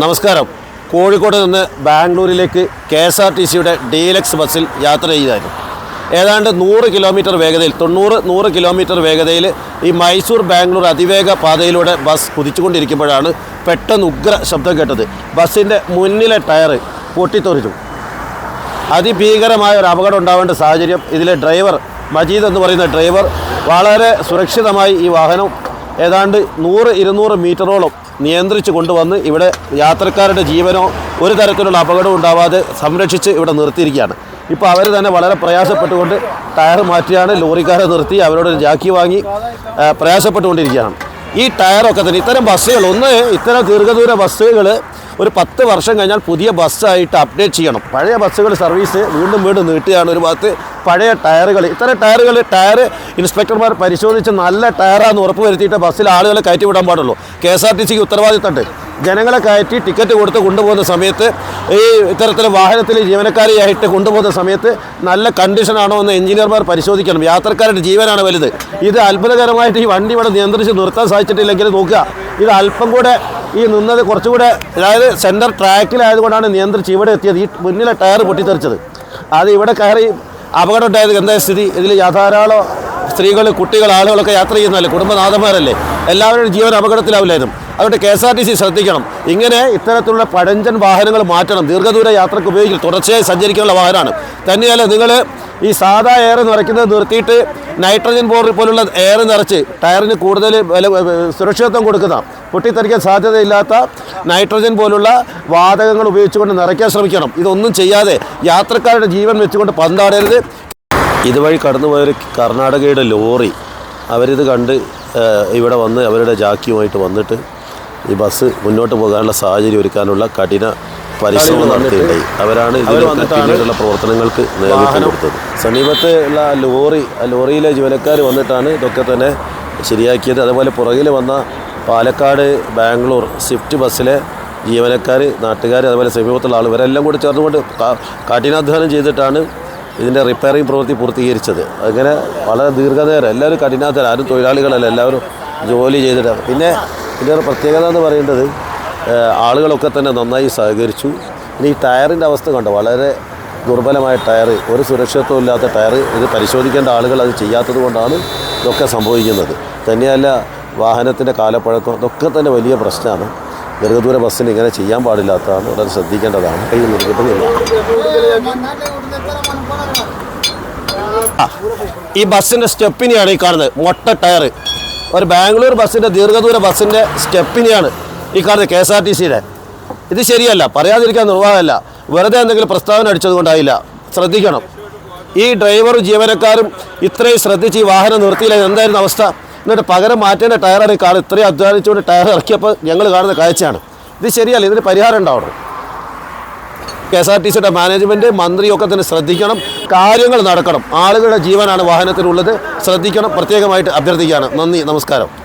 നമസ്കാരം. കോഴിക്കോട് നിന്ന് ബാംഗ്ലൂരിലേക്ക് കെ എസ് ആർ ടി സിയുടെ ഡീലക്സ് ബസ്സിൽ യാത്ര ചെയ്തായിരുന്നു. ഏതാണ്ട് നൂറ് കിലോമീറ്റർ വേഗതയിൽ തൊണ്ണൂറ് നൂറ് കിലോമീറ്റർ വേഗതയിൽ ഈ മൈസൂർ ബാംഗ്ലൂർ അതിവേഗ പാതയിലൂടെ ബസ് കുതിച്ചുകൊണ്ടിരിക്കുമ്പോഴാണ് പെട്ടെന്ന് ഉഗ്ര ശബ്ദം കേട്ടത്. ബസ്സിന്റെ മുന്നിലെ ടയർ പൊട്ടിത്തെറിച്ചു. അതിഭീകരമായ ഒരു അപകടം ഉണ്ടാവേണ്ട സാഹചര്യം ഇതിലെ ഡ്രൈവർ മജീദ് എന്ന് പറയുന്ന ഡ്രൈവർ വളരെ സുരക്ഷിതമായി ഈ വാഹനം ഏതാണ്ട് നൂറ് ഇരുന്നൂറ് മീറ്ററോളം നിയന്ത്രിച്ച് കൊണ്ടുവന്ന് ഇവിടെ യാത്രക്കാരുടെ ജീവനോ ഒരു തരത്തിലുള്ള അപകടവും ഉണ്ടാവാതെ സംരക്ഷിച്ച് ഇവിടെ നിർത്തിയിരിക്കുകയാണ്. ഇപ്പോൾ അവർ തന്നെ വളരെ പ്രയാസപ്പെട്ടുകൊണ്ട് ടയർ മാറ്റിയാണ് ലോറിക്കാരെ നിർത്തി അവരോട് ജാക്കി വാങ്ങി പ്രയാസപ്പെട്ടുകൊണ്ടിരിക്കുകയാണ്. ഈ ടയറൊക്കെ തന്നെ ഇത്തരം ബസ്സുകൾ ഒന്ന് ഇത്തരം ദീർഘദൂര ബസ്സുകൾ ഒരു പത്ത് വർഷം കഴിഞ്ഞാൽ പുതിയ ബസ്സായിട്ട് അപ്ഡേറ്റ് ചെയ്യണം. പഴയ ബസ്സുകൾ സർവീസ് വീണ്ടും വീണ്ടും നീട്ടുകയാണ് ഒരു ഭാഗത്ത് പഴയ ടയറുകൾ ഇത്തരം ടയറുകൾ ടയർ ഇൻസ്പെക്ടർമാർ പരിശോധിച്ച് നല്ല ടയറാണെന്ന് ഉറപ്പ് വരുത്തിയിട്ട് ബസ്സിൽ ആളുകളെ കയറ്റി വിടാൻ പാടുള്ളൂ. കെ എസ് ആർ ടി സിക്ക് ഉത്തരവാദിത്തമുണ്ട്. ജനങ്ങളെ കയറ്റി ടിക്കറ്റ് കൊടുത്ത് കൊണ്ടുപോകുന്ന സമയത്ത് ഈ ഇത്തരത്തിൽ വാഹനത്തിൽ ജീവനക്കാരെയായിട്ട് കൊണ്ടുപോകുന്ന സമയത്ത് നല്ല കണ്ടീഷനാണോ എന്ന് എഞ്ചിനീയർമാർ പരിശോധിക്കണം. യാത്രക്കാരുടെ ജീവനാണ് വലുത്. ഇത് അത്ഭുതകരമായിട്ട് ഈ വണ്ടി ഇവിടെ നിയന്ത്രിച്ച് നിർത്താൻ സാധിച്ചിട്ടില്ലെങ്കിൽ നോക്കുക. ഇത് അല്പം കൂടെ ഈ നിന്നത് കുറച്ചുകൂടെ അതായത് സെന്റർ ട്രാക്കിലായതുകൊണ്ടാണ് നിയന്ത്രിച്ച് ഇവിടെ എത്തിയത്. ഈ മുന്നിലെ ടയർ പൊട്ടിത്തെറിച്ചത്. അത് ഇവിടെ കയറി അപകടം ഉണ്ടായത് എന്താ സ്ഥിതി? ഇതിൽ ധാരാളം സ്ത്രീകൾ കുട്ടികൾ ആളുകളൊക്കെ യാത്ര ചെയ്യുന്നതല്ലേ? കുടുംബനാഥന്മാരല്ലേ? എല്ലാവരുടെയും ജീവൻ അപകടത്തിലാവില്ലായിരുന്നു. അതുകൊണ്ട് K S R T C ശ്രദ്ധിക്കണം. ഇങ്ങനെ ഇത്തരത്തിലുള്ള പഴഞ്ചൻ വാഹനങ്ങൾ മാറ്റണം. ദീർഘദൂര യാത്രയ്ക്ക് ഉപയോഗിക്കും തുടർച്ചയായി സഞ്ചരിക്കാനുള്ള വാഹനമാണ്. തന്നെയല്ല നിങ്ങൾ ഈ സാധാ എയർ എന്ന് നിറയ്ക്കുന്നത് നിർത്തിയിട്ട് നൈട്രജൻ ബോർഡ് പോലുള്ള എയർ നിറച്ച് ടയറിന് കൂടുതൽ വില സുരക്ഷിതത്വം കൊടുക്കുന്ന പൊട്ടിത്തെറിക്കാൻ സാധ്യതയില്ലാത്ത നൈട്രജൻ പോലുള്ള വാതകങ്ങൾ ഉപയോഗിച്ചുകൊണ്ട് നിറയ്ക്കാൻ ശ്രമിക്കണം. ഇതൊന്നും ചെയ്യാതെ യാത്രക്കാരുടെ ജീവൻ വെച്ചുകൊണ്ട് പന്താടരുത്. ഇതുവഴി കടന്നുപോയൊരു കർണാടകയുടെ ലോറി അവരിത് കണ്ട് ഇവിടെ വന്ന് അവരുടെ ജാക്കിയുമായിട്ട് വന്നിട്ട് ഈ ബസ് മുന്നോട്ട് പോകാനുള്ള സാഹചര്യം ഒരുക്കാനുള്ള കഠിന പരിശ്രമം നടത്തിയിട്ടുണ്ടായി അവരാണ് ഇതിൽ പിന്നീടുള്ള പ്രവർത്തനങ്ങൾക്ക് നേതൃത്വം കൊടുത്തത്. സമീപത്ത് ഉള്ള ലോറി ആ ലോറിയിലെ ജീവനക്കാർ വന്നിട്ടാണ് ഇതൊക്കെ തന്നെ ശരിയാക്കിയത്. അതുപോലെ പുറകിൽ വന്ന പാലക്കാട് ബാംഗ്ലൂർ സ്വിഫ്റ്റ് ബസ്സിലെ ജീവനക്കാർ നാട്ടുകാർ അതുപോലെ സമീപത്തുള്ള ആൾ ഇവരെല്ലാം കൂടി ചേർന്നുകൊണ്ട് കഠിനാധ്വാനം ചെയ്തിട്ടാണ് ഇതിന്റെ റിപ്പയറിംഗ് പ്രവൃത്തി പൂർത്തീകരിച്ചത്. അങ്ങനെ വളരെ ദീർഘനേരം എല്ലാവരും കഠിനാധ്വാനം ആരും തൊഴിലാളികളല്ല എല്ലാവരും ജോലി ചെയ്തിട്ടാണ്. പിന്നെ ഇതിന്റെ ഒരു പ്രത്യേകത എന്ന് പറയേണ്ടത് ആളുകളൊക്കെ തന്നെ നന്നായി സഹകരിച്ചു. ഇനി ഈ ടയറിന്റെ അവസ്ഥ കണ്ടോ? വളരെ ദുർബലമായ ടയർ ഒരു സുരക്ഷിതത്വം ഇല്ലാത്ത ടയർ ഇത് പരിശോധിക്കേണ്ട ആളുകൾ അത് ചെയ്യാത്തത് കൊണ്ടാണ് ഇതൊക്കെ സംഭവിക്കുന്നത്. തന്നെയല്ല വാഹനത്തിന്റെ കാലപ്പഴക്കം ഇതൊക്കെ തന്നെ വലിയ പ്രശ്നമാണ്. ദീർഘദൂര ബസ്സിന് ഇങ്ങനെ ചെയ്യാൻ പാടില്ലാത്തതാണ് വളരെ ശ്രദ്ധിക്കേണ്ടതാണ്. കൈ നിർത്തിയിട്ടില്ല ഈ ബസ്സിന്റെ സ്റ്റെപ്പിനെയാണ് ഈ കാണുന്നത് മൊട്ട ടയർ ഒരു ബാംഗ്ലൂർ ബസ്സിന്റെ ദീർഘദൂര ബസ്സിന്റെ സ്റ്റെപ്പിനെയാണ് ഈ കാണുന്ന കെ എസ് ആർ ടി സിയുടെ. ഇത് ശരിയല്ല പറയാതിരിക്കാൻ നിർവാഹമല്ല. വെറുതെ എന്തെങ്കിലും പ്രസ്താവന അടിച്ചതുകൊണ്ടായില്ല ശ്രദ്ധിക്കണം. ഈ ഡ്രൈവറും ജീവനക്കാരും ഇത്രയും ശ്രദ്ധിച്ച് ഈ വാഹനം നിർത്തിയില്ല. എന്തായിരുന്നു അവസ്ഥ? എന്നിട്ട് പകരം മാറ്റേണ്ട ടയറാണ് ഈ കാർ. ഇത്രയും അധ്വാനിച്ചുകൊണ്ട് ടയർ ഇറക്കിയപ്പോൾ ഞങ്ങൾ കാണുന്ന കാഴ്ചയാണ്. ഇത് ശരിയല്ല ഇതിന് പരിഹാരം ഉണ്ടാവണം. കെ എസ് ആർ ടി സിയുടെ മാനേജ്മെന്റ് മന്ത്രിയൊക്കെ തന്നെ ശ്രദ്ധിക്കണം. കാര്യങ്ങൾ നടക്കണം. ആളുകളുടെ ജീവനാണ് വാഹനത്തിലുള്ളത്. ശ്രദ്ധിക്കണം. പ്രത്യേകമായിട്ട് അഭ്യർത്ഥിക്കുകയാണ്. നന്ദി നമസ്കാരം.